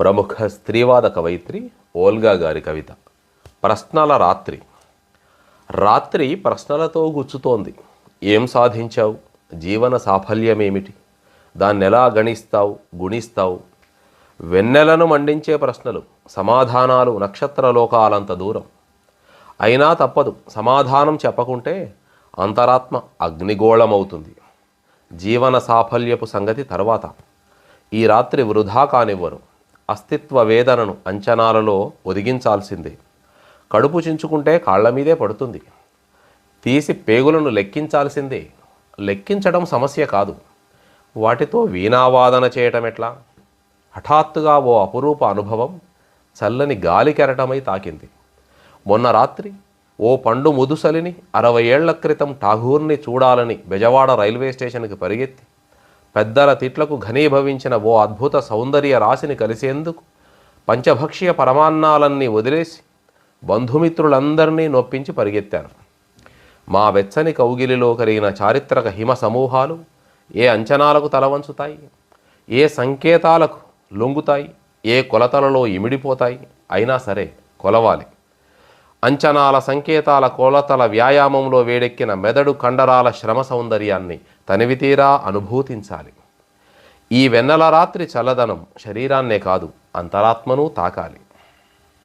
ప్రముఖ స్త్రీవాద కవయిత్రి ఓల్గా గారి కవిత. ప్రశ్నల రాత్రి. రాత్రి ప్రశ్నలతో గుచ్చుతోంది. ఏం సాధించావు? జీవన సాఫల్యమేమిటి? దాన్ని ఎలా గణిస్తావు? గుణిస్తావు? వెన్నెలను మండించే ప్రశ్నలు సమాధానాలు నక్షత్రలోకాలంత దూరం. అయినా తప్పదు సమాధానం చెప్పకుంటే అంతరాత్మ అగ్నిగోళమవుతుంది. జీవన సాఫల్యపు సంగతి తర్వాత. ఈ రాత్రి వృధా కానివ్వరు. అస్తిత్వ వేదనను అంచనాలలో ఒదిగించాల్సిందే. కడుపు చించుకుంటే కాళ్ళ మీదే పడుతుంది. తీసి పేగులను లెక్కించాల్సిందే. లెక్కించడం సమస్య కాదు. వాటితో వీణావాదన చేయటం ఎట్లా? హఠాత్తుగా ఓ అపురూప అనుభవం చల్లని గాలి కెరటమై తాకింది. మొన్న రాత్రి ఓ పండు ముదుసలిని అరవై ఏళ్ళ క్రితం ఠాగూర్ని చూడాలని బెజవాడ రైల్వే స్టేషన్కి పరిగెత్తి పెద్దల తిట్లకు ఘనీభవించిన ఓ అద్భుత సౌందర్య రాశిని కలిసేందుకు పంచభక్ష్య పరమాన్నాలన్నీ వదిలేసి బంధుమిత్రులందరినీ నొప్పించి పరిగెత్తాను. మా వెచ్చని కౌగిలిలో కలిగిన చారిత్రక హిమ సమూహాలు ఏ అంచనాలకు తలవంచుతాయి? ఏ సంకేతాలకు లొంగుతాయి? ఏ కొలతలలో ఇమిడిపోతాయి? అయినా సరే కొలవాలి. అంచనాల సంకేతాల కొలతల వ్యాయామంలో వేడెక్కిన మెదడు కండరాల శ్రమ సౌందర్యాన్ని తనివితీరా అనుభూతించాలి. ఈ వెన్నెల రాత్రి చల్లదనం శరీరాన్నే కాదు అంతరాత్మను తాకాలి.